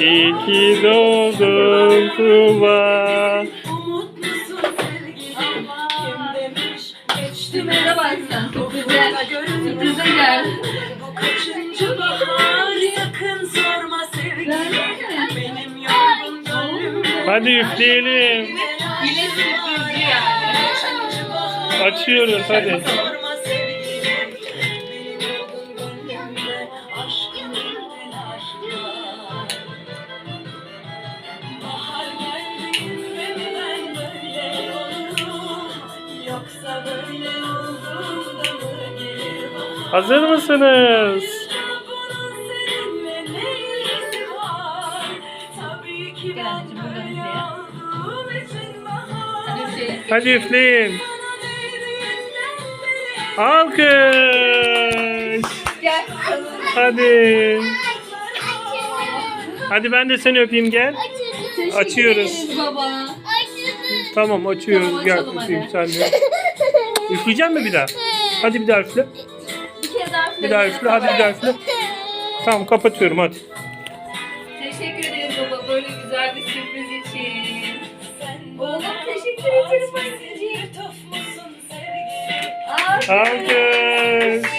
ki doğdun Tuğba. Umutlusun sevgilim Kim demiş geçti Sürprize bak sen. Çok güzel. Sürprize gel. Bu kaçıncı bahar yakın sorma sevgilim Benim yorgun gönlüm Hadi üfleyelim. Yine sürprizli yani. Kaçıncı bahar Açıyoruz hadi. Bahar Hadi şey. Hadi üfleyin. Alkış. Gel. Hadi. Hadi ben de seni öpeyim gel. Açıyoruz. baba. Tamam açıyoruz. Tamam, Gel sen de. Üfleyecek mi bir daha? Hadi bir daha üfle. Bir kere daha üfle. Bir daha üfle. Hadi bir daha üfle. Tamam kapatıyorum hadi. Teşekkür ederiz baba böyle güzel bir sürpriz için. Oğlum teşekkür ederim anneciğim. Lütuf musun sevgilim? Alkış.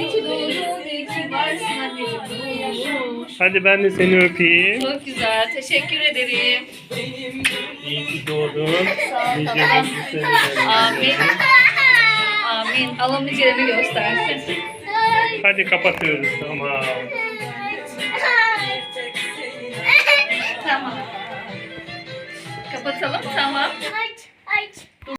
İyi doğdun, iyi ki varsın anneciğim. Hadi ben de seni öpeyim. Çok güzel, teşekkür ederim. Benim İyi ki doğdun. Nice mutlu seneler. Amin. Amin. Allah niceleri göstersin. Hadi kapatıyoruz. Tamam. Tamam. Kapatalım, tamam.